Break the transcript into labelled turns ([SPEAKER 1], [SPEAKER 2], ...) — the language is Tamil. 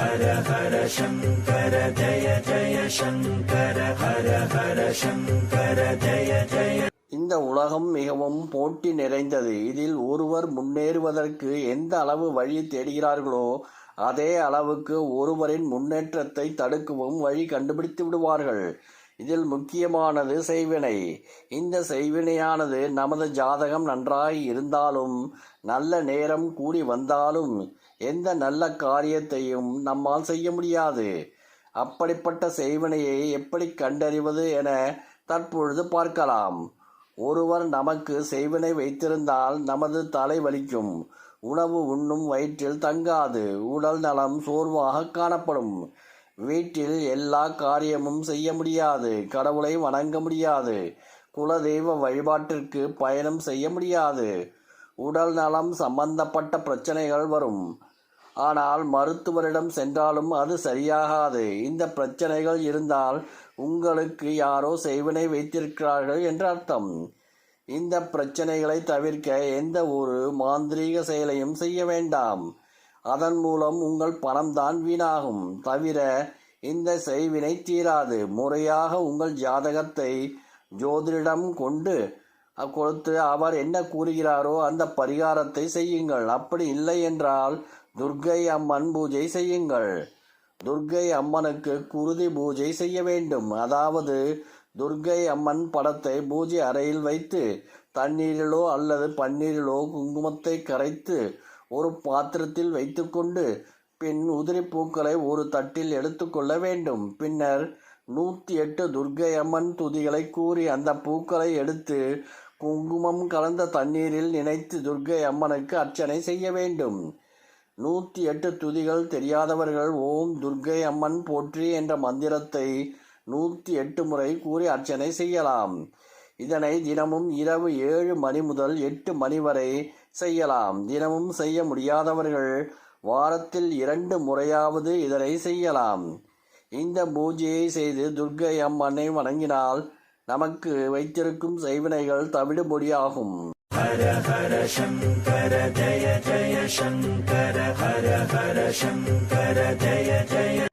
[SPEAKER 1] ஹர ஹர சங்கர ஜய ஜய சங்கர ஹர ஹர சங்கர ஜய ஜய.
[SPEAKER 2] இந்த உலகம் மிகவும் போட்டி நிறைந்தது. இதில் ஒருவர் முன்னேறுவதற்கு எந்த அளவு வழி தேடுகிறார்களோ அதே அளவுக்கு ஒருவரின் முன்னேற்றத்தை தடுக்கவும் வழி கண்டுபிடித்து விடுவார்கள். இதில் முக்கியமானது செய்வினை. இந்த செய்வினையானது நமது ஜாதகம் நன்றாக இருந்தாலும் நல்ல நேரம் கூடி வந்தாலும் எந்த நல்ல காரியத்தையும் நம்மால் செய்ய முடியாது. அப்படிப்பட்ட செய்வினையை எப்படி கண்டறிவது என தற்பொழுது பார்க்கலாம். ஒருவர் நமக்கு செய்வினை வைத்திருந்தால் நமது தலை வலிக்கும். உணவு உண்ணும் வயிற்றில் தங்காது. உடல் நலம் சோர்வாக காணப்படும். வீட்டில் எல்லா காரியமும் செய்ய முடியாது கடவுளை வணங்க முடியாது குலதெய்வ வழிபாட்டிற்கு பயணம் செய்ய முடியாது. உடல் நலம் சம்பந்தப்பட்ட பிரச்சனைகள் வரும். ஆனால் மருத்துவரிடம் சென்றாலும் அது சரியாகாது. இந்த பிரச்சனைகள் இருந்தால் உங்களுக்கு யாரோ செய்வினை வைத்திருக்கிறார்கள் என்று அர்த்தம். இந்த பிரச்சனைகளை தவிர்க்க எந்த ஒரு மாந்திரீக செயலையும் செய்ய வேண்டாம். அதன் மூலம் உங்கள் பணம்தான் வீணாகும். தவிர இந்த செய்வினை தீராது. முறையாக உங்கள் ஜாதகத்தை ஜோதிடம் கொண்டு கொடுத்து அவர் என்ன கூறுகிறாரோ அந்த பரிகாரத்தை செய்யுங்கள். அப்படி இல்லை என்றால் துர்க்கை அம்மன் பூஜை செய்யுங்கள். துர்க்கை அம்மனுக்கு குருதி பூஜை செய்ய வேண்டும். அதாவது துர்க்கை அம்மன் படத்தை பூஜை அறையில் வைத்து தண்ணீரிலோ அல்லது பன்னீரிலோ குங்குமத்தை கரைத்து ஒரு பாத்திரத்தில் வைத்துக்கொண்டு பின் உதிரி பூக்களை ஒரு தட்டில் எடுத்துக்கொள்ள வேண்டும். பின்னர் நூற்றி எட்டு துர்க்கை அம்மன் துதிகளை கூறி அந்த பூக்களை எடுத்து குங்குமம் கலந்த தண்ணீரில் நினைத்து துர்க்கை அம்மனுக்கு அர்ச்சனை செய்ய வேண்டும். நூற்றி எட்டு துதிகள் தெரியாதவர்கள் ஓம் துர்க்கை அம்மன் போற்றி என்ற மந்திரத்தை நூற்றி எட்டு முறை கூறி அர்ச்சனை செய்யலாம். இதனை தினமும் இரவு ஏழு மணி முதல் எட்டு மணி வரை செய்யலாம். தினமும் செய்ய முடியாதவர்கள் வாரத்தில் இரண்டு முறையாவது இதனை செய்யலாம். இந்த பூஜையை செய்து துர்க்கை அம்மனை வணங்கினால் நமக்கு வைத்திருக்கும் செய்வினைகள் தவிடுபொடியாகும்.
[SPEAKER 1] ஹர ஹர சங்கர ஜய ஜய சங்கர ஹர ஹர சங்கர ஜய ஜய